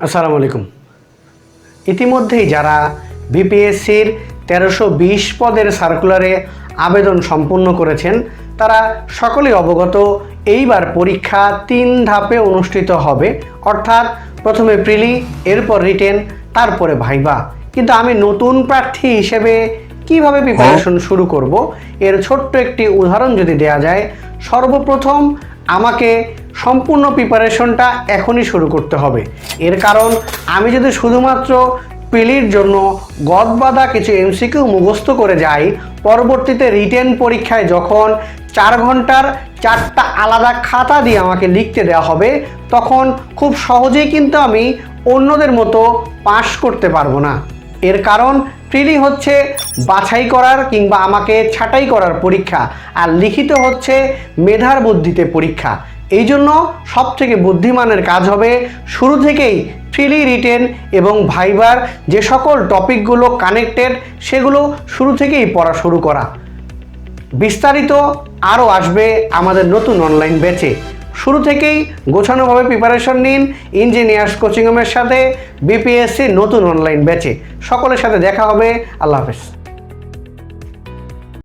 আসসালামু আলাইকুম। ইতিমধ্যেই যারা বিপিএসসির তেরোশো বিশ পদের সার্কুলারে আবেদন সম্পূর্ণ করেছেন তারা সকলেই অবগত এইবার পরীক্ষা তিন ধাপে অনুষ্ঠিত হবে। অর্থাৎ প্রথমে প্রিলি এরপর রিটেন তারপরে ভাইবা। কিন্তু আমি নতুন প্রার্থী হিসেবে কীভাবে প্রিপারেশন শুরু করব? এর ছোট্ট একটি উদাহরণ যদি দেয়া যায় সর্বপ্রথম আমাকে সম্পূর্ণ প্রিপারেশনটা এখনই শুরু করতে হবে। এর কারণ, আমি যদি শুধুমাত্র পিলির জন্য গদবাদা কিছু এমসিকিউ মুখস্থ করে যাই, পরবর্তীতে রিটেন পরীক্ষায় যখন চার ঘণ্টার চারটা আলাদা খাতা দিয়ে আমাকে লিখতে দেওয়া হবে, তখন খুব সহজেই কিন্তু আমি অন্যদের মতো পাশ করতে পারব না। এর কারণ প্রিলি হচ্ছে বাছাই করার কিংবা আমাকে ছাঁটাই করার পরীক্ষা, আর লিখিত হচ্ছে মেধার বুদ্ধিতে পরীক্ষা। এই জন্য সব থেকে বুদ্ধিমানের কাজ হবে শুরু থেকেই ফ্রিলি রিটেন এবং ভাইবার যে সকল টপিকগুলো কানেক্টেড সেগুলো শুরু থেকেই পড়া শুরু করা। বিস্তারিত আরও আসবে আমাদের নতুন অনলাইন ব্যাচে শুরু থেকেই গোছানোভাবে প্রিপারেশন নিন ইঞ্জিনিয়ার্স কোচিংয়ের সাথে বিপিএসসি নতুন অনলাইন ব্যাচে সকলের সাথে দেখা হবে, আল্লাহ হাফেজ।